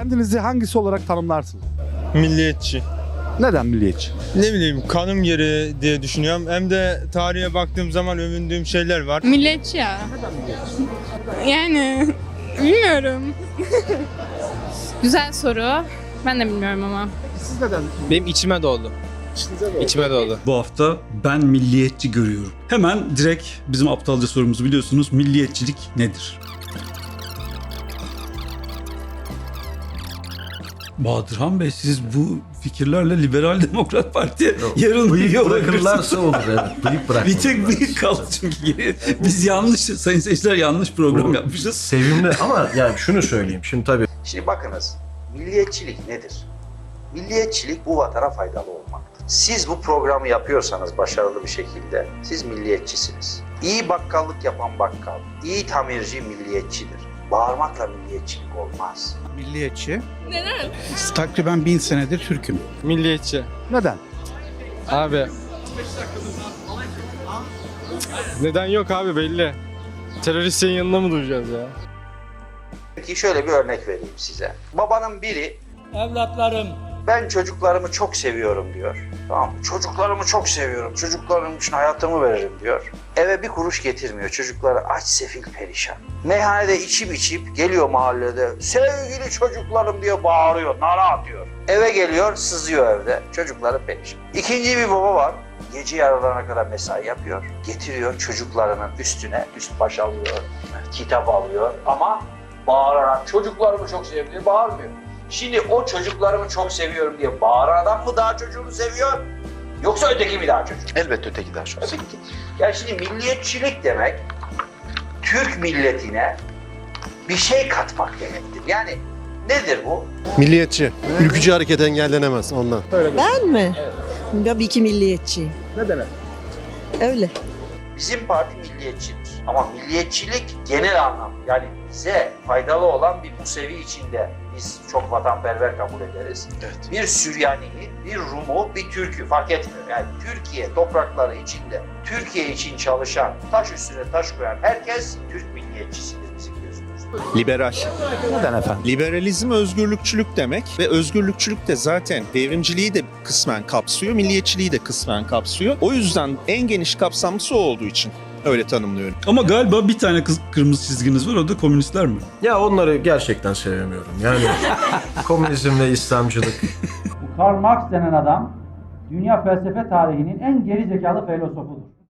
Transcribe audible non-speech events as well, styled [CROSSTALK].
Kendinizi hangisi olarak tanımlarsınız? Milliyetçi. Neden milliyetçi? Ne bileyim kanım yeri diye düşünüyorum. Hem de tarihe baktığım zaman övündüğüm şeyler var. Milliyetçi ya. Yani bilmiyorum. Güzel soru. Ben de bilmiyorum ama. Siz neden? Benim içime doldu. İçime doldu. Bu hafta ben milliyetçi görüyorum. Hemen direkt bizim aptalca sorumuzu biliyorsunuz. Milliyetçilik nedir? Bahadırhan Bey siz bu fikirlerle Liberal Demokrat Parti'ye yarın Bıyık bırakırlarsa olur evet. Bıyık [LAUGHS] bırakmak. Bir tek bıyık kaldı çünkü. Biz yanlış, sayın seyirciler yanlış program yapmışız. Sevimli ama yani şunu söyleyeyim. Şimdi tabii Şimdi bakınız, milliyetçilik nedir? Milliyetçilik bu vatana faydalı olmaktır. Siz bu programı yapıyorsanız başarılı bir şekilde, siz milliyetçisiniz. İyi bakkallık yapan bakkal, iyi tamirci milliyetçidir. Bağırmakla milliyetçilik olmaz. Milliyetçi. Neden? Takriben bin senedir Türk'üm. Milliyetçi. Neden? Abi. Neden yok abi belli. Teröristlerin yanında mı duracağız ya? Peki şöyle bir örnek vereyim size. Babanın biri Evlatlarım, ben çocuklarımı çok seviyorum diyor. Tamam mı? Çocuklarımı çok seviyorum. Çocuklarım için hayatımı veririm diyor. Eve bir kuruş getirmiyor. Çocukları aç, sefil, perişan. Meyhanede içip içip geliyor mahallede. Sevgili çocuklarım diye bağırıyor, nara atıyor. Eve geliyor, sızıyor evde. Çocukları perişan. İkinci bir baba var. Gece yarılarına kadar mesai yapıyor. Getiriyor çocuklarının üstüne üst baş alıyor. Kitap alıyor ama bağırarak çocuklarımı çok diye bağırmıyor. Şimdi o çocuklarımı çok seviyorum diye bağıran adam mı daha çocuğunu seviyor? Yoksa öteki mi daha çocuğu? Elbette öteki daha çok. Öteki. Yani şimdi milliyetçilik demek Türk milletine bir şey katmak demektir. Yani nedir bu? Milliyetçi. Ülkücü hareket engellenemez ondan. Ben mi? Tabii ki milliyetçiyim. Neden? Öyle. Bizim parti milliyetçidir. Ama milliyetçilik genel anlam. Yani bize faydalı olan bir Musevi içinde biz çok vatanperver kabul ederiz. Bir Süryani'yi, bir Rum'u, bir Türk'ü fark etmiyor. Yani Türkiye toprakları içinde Türkiye için çalışan, taş üstüne taş koyan herkes Türk milliyetçisidir bizim. Liberal. Neden efendim? Liberalizm özgürlükçülük demek ve özgürlükçülük de zaten devrimciliği de kısmen kapsıyor, milliyetçiliği de kısmen kapsıyor. O yüzden en geniş kapsamlısı o olduğu için öyle tanımlıyorum. Ama galiba bir tane kız, kırmızı çizginiz var o da komünistler mi? ya onları gerçekten sevemiyorum. Yani [LAUGHS] komünizm ve İslamcılık Karl Marx denen adam dünya felsefe tarihinin en geri zekalı filozofudur.